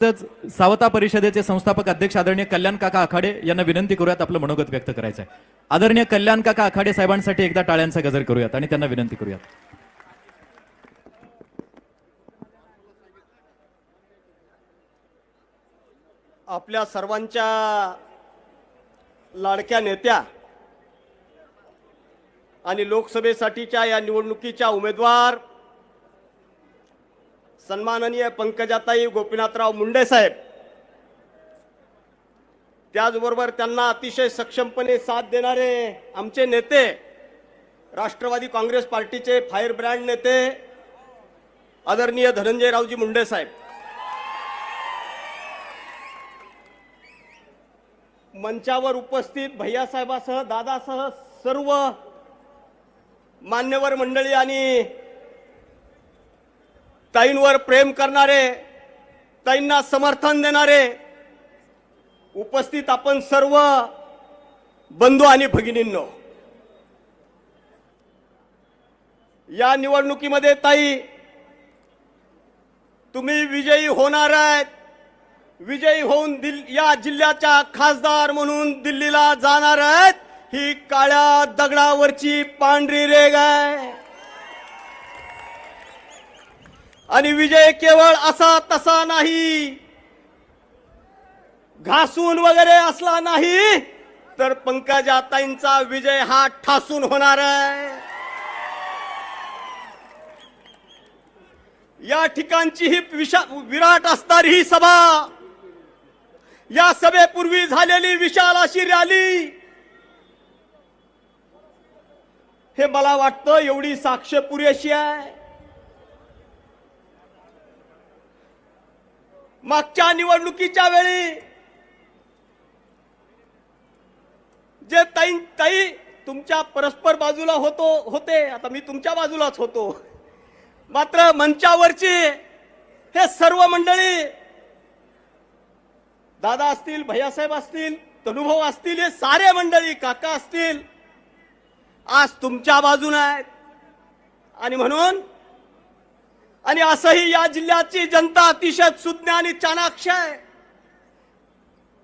तर सावता परिषदेचे संस्थापक अध्यक्ष आदरणीय कल्याण काका आखाडे यांना विनंती करूयात आपलं मनोगत व्यक्त करायचं आहे आदरणीय कल्याण काका आखाडे साहेबांसाठी एकदा टाळ्यांचा गजर करूयात आणि त्यांना विनंती करूयात. आपल्या सर्वांच्या लाडक्या नेत्या आणि लोकसभेसाठीच्या या निवडणुकीच्या उमेदवार सन्माननीय पंकजाताई गोपीनाथराव मुंडे साहेब. त्याचबरोबर त्यांना अतिशय सक्षमपणे साथ देणारे आमचे नेते राष्ट्रवादी काँग्रेस पार्टीचे फायर ब्रँड नेते आदरणीय धनंजयरावजी मुंडे साहेब. मंचावर उपस्थित भैयासाहेबासह दादासह सर्व मान्यवर मंडळी आणि ताईंवर प्रेम करणारे ताईंना समर्थन देणारे उपस्थित आपण सर्व बंधू आणि भगिनींनो या निवडणुकीमध्ये ताई तुम्ही विजयी होणार आहेत. विजयी होऊन दिल या जिल्ह्याच्या खासदार म्हणून दिल्लीला जाणार आहेत. ही काळ्या दगडावरची पांढरी रेग आहे. आणि विजय केवळ असा तसा नाही. घासून वगैरे असला नाही तर पंकजाताईंचा विजय हा ठासून होणार आहे. या ठिकाणची ही विशा विराट असणारी ही सभा या सभेपूर्वी झालेली विशाल अशी रॅली हे मला वाटतं एवढी साक्ष पुरेशी आहे. मागच्या निवडणुकीच्या वेळी जे ताई ताई तुमच्या परस्पर बाजूला होतो होते आता मी तुमच्या बाजूलाच होतो. मात्र मंचावरची हे सर्व मंडळी दादा असतील भैयासाहेब असतील तनुभव असतील हे सारे मंडळी काका असतील आज तुमच्या बाजून आहेत. आणि म्हणून आणि असंही या जिल्ह्याची जनता अतिशय सुज्ञ आणि चाणाक्ष आहे.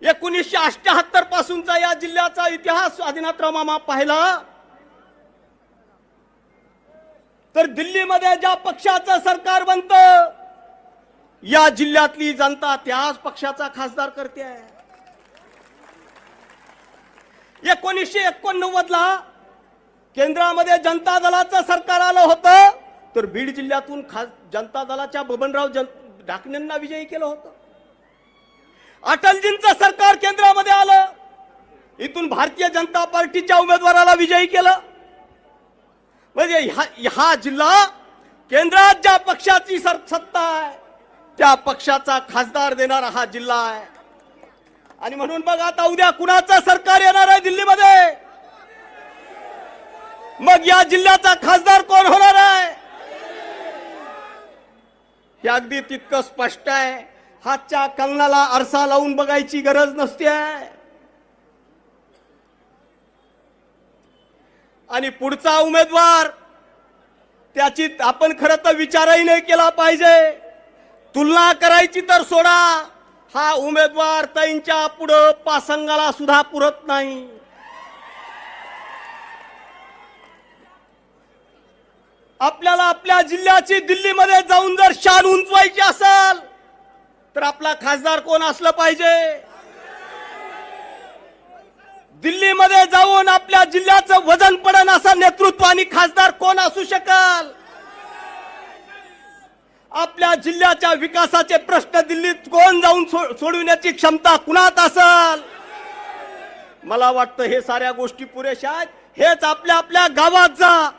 एकोणीसशे अष्ट्याहत्तर पासूनचा या जिल्ह्याचा इतिहास स्वाधीनाथराव मामा पाहिला. तर दिल्लीमध्ये ज्या पक्षाचं सरकार बनतं या जिल्ह्यातली जनता त्याच पक्षाचा खासदार करते आहे. एकोणीसशे एकोणनव्वद ला केंद्रामध्ये जनता दलाचं सरकार आलं होतं. तर बीड जिल्ह्यातून खास जनता दलाच्या बबनराव जन ढाकण्यांना विजयी केलं होतं. अटलजींचं सरकार केंद्रामध्ये आलं. इथून भारतीय जनता पार्टीच्या उमेदवाराला विजयी केलं. म्हणजे ह्या हा जिल्हा केंद्रात ज्या पक्षाची सर सत्ता आहे त्या पक्षाचा खासदार देणारा हा जिल्हा आहे. आणि म्हणून बघ आता उद्या कुणाचं सरकार येणार आहे दिल्लीमध्ये? मग या जिल्ह्याचा खासदार कोण होणार आहे? हे अगदी तितकं स्पष्ट आहे. हातच्या कंगणाला आरसा लावून बघायची गरज नसते. आणि पुढचा उमेदवार त्याची आपण खरं तर विचारही नाही केला पाहिजे. तुलना करायची तर सोडा. हा उमेदवार ताईंच्या पुढं पासंगाला सुद्धा पुरत नाही. आपल्याला आपल्या जिल्ह्याची दिल्लीमध्ये जाऊन जर शान उंचवायची असेल तर आपला खासदार कोण असलं पाहिजे? दिल्लीमध्ये जाऊन आपल्या जिल्ह्याचं वजन पडन असा नेतृत्व आणि खासदार कोण असू शकाल? आपल्या जिल्ह्याच्या विकासाचे प्रश्न दिल्लीत कोण जाऊन सो- सोडविण्याची क्षमता कुणात असल? मला वाटतं हे साऱ्या गोष्टी पुरेशा आहेत. हेच आपल्या आपल्या गावात जा.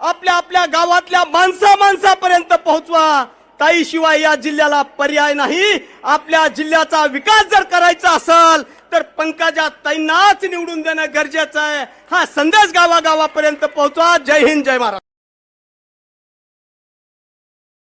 आपल्या आपल्या गावातल्या माणसा माणसापर्यंत पोहोचवा. ताईशिवाय या जिल्ह्याला पर्याय नाही. आपल्या जिल्ह्याचा विकास जर करायचा असेल तर पंकजा ताईंनाच निवडून देणं गरजेचं आहे. हा संदेश गावागावापर्यंत पोहोचवा. जय हिंद जय महाराज